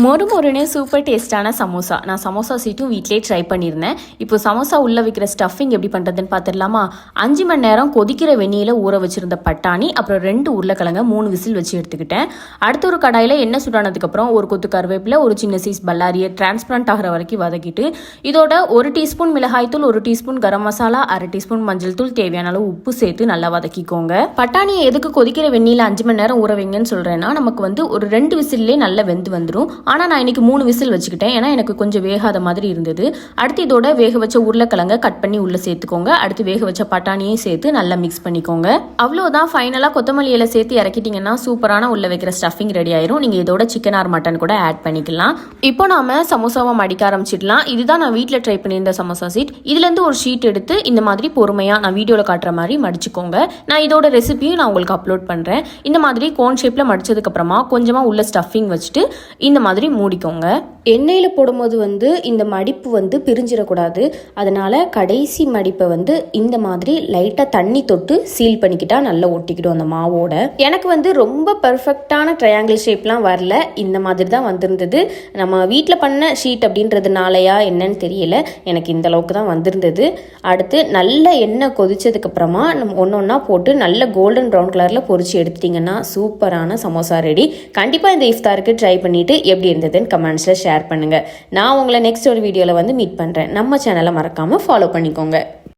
மொறு மொறுன்னு சூப்பர் டேஸ்டான சமோசா. நான் சமோசா சீட்டும் வீட்டிலே ட்ரை பண்ணியிருந்தேன். இப்போ சமோசா உள்ளே வைக்கிற ஸ்டஃபிங் எப்படி பண்ணுறதுன்னு பார்த்துடலாமா? அஞ்சு மணி நேரம் கொதிக்கிற வெந்நியில் ஊற வச்சுருந்த பட்டாணி அப்புறம் ரெண்டு உருளைக்கிழங்க மூணு விசில் வச்சு எடுத்துக்கிட்டேன். அடுத்த ஒரு கடாயில் எண்ணெய் சுடானதுக்கப்புறம் ஒரு கொத்து கருவேப்பிலை ஒரு சின்ன சைஸ் பல்லாரியை டிரான்ஸ்பரண்ட் ஆகிற வரைக்கும் வதக்கிட்டு இதோட ஒரு டீஸ்பூன் மிளகாய்த்தூள் ஒரு டீஸ்பூன் கரம் மசாலா அரை டீஸ்பூன் மஞ்சள் தூள் தேவையான அளவு உப்பு சேர்த்து நல்லா வதக்கிக்கோங்க. பட்டாணியை எதுக்கு கொதிக்கிற வெந்நியில் அஞ்சு மணி நேரம் ஊற வைங்கன்னு சொல்கிறேன்னா நமக்கு வந்து ஒரு ரெண்டு விசில்லே நல்லா வெந்து வந்துடும் ஆனால் நான் இன்னைக்கு மூணு விசில் வச்சுக்கிட்டேன். ஏன்னா எனக்கு கொஞ்சம் வேகாத மாதிரி இருந்தது. அடுத்து இதோட வேக வச்ச உருளைக்கிழங்க கட் பண்ணி உள்ளே சேர்த்துக்கோங்க. அடுத்து வேக வச்ச பட்டாணியும் சேர்த்து நல்லா மிக்ஸ் பண்ணிக்கோங்க. அவ்வளோதான் ஃபைனலாக கொத்தமல்லி இலை சேர்த்து இறக்கிட்டிங்கன்னா சூப்பரான உள்ள வைக்கிற ஸ்டஃபிங் ரெடி ஆயிரும். நீங்கள் இதோட சிக்கன் ஆர் மட்டன் கூட ஆட் பண்ணிக்கலாம். இப்போ நாம சமோசாவை மடிக்க ஆரம்பிச்சிடலாம். இதுதான் நான் வீட்டில் ட்ரை பண்ணியிருந்த சமோசா சீட் இதுலேருந்து ஒரு ஷீட் எடுத்து இந்த மாதிரி பொறுமையாக நான் வீடியோவில் காட்டுற மாதிரி மடிச்சுக்கோங்க. நான் இதோட ரெசிபியும் நான் உங்களுக்கு அப்லோட் பண்ணுறேன் இந்த மாதிரி கோன் ஷேப்பில் மடிச்சதுக்கப்புறமா கொஞ்சமாக உள்ள ஸ்டஃபிங் வச்சுட்டு இந்த மாதிரி மாதிரி மூடிக்கோங்க. எண்ணெயில் போடும்போது வந்து இந்த மடிப்பு வந்து பிரிஞ்சிடக்கூடாது. அதனால் கடைசி மடிப்பை வந்து இந்த மாதிரி லைட்டாக தண்ணி தொட்டு சீல் பண்ணிக்கிட்டா நல்லா ஒட்டிக்கிடும் அந்த மாவோட. எனக்கு வந்து ரொம்ப பர்ஃபெக்டான ட்ரையாங்கிள் ஷேப்லாம் வரல. இந்த மாதிரி தான் வந்திருந்தது. நம்ம வீட்டில் பண்ண ஷீட் அப்படின்றதுனாலயா என்னன்னு தெரியல. எனக்கு இந்த அளவுக்கு தான் வந்திருந்தது. அடுத்து நல்ல எண்ணெய் கொதிச்சதுக்கப்புறமா நம்ம ஒன்று ஒன்றா போட்டு நல்ல கோல்டன் ப்ரௌன் கலரில் பொறிச்சு எடுத்துட்டிங்கன்னா சூப்பரான சமோசா ரெடி கண்டிப்பாக இந்த இஃப்தாருக்கு ட்ரை பண்ணிவிட்டு எப்படி இருந்ததுன்னு கமெண்ட்ஸில் ஷேர் பண்ணுங்கள் நான் உங்களை நெக்ஸ்ட் ஒரு வீடியோவில் வந்து மீட் பண்ணுறேன் நம்ம சேனலை மறக்காமல் ஃபாலோ பண்ணிக்கோங்க.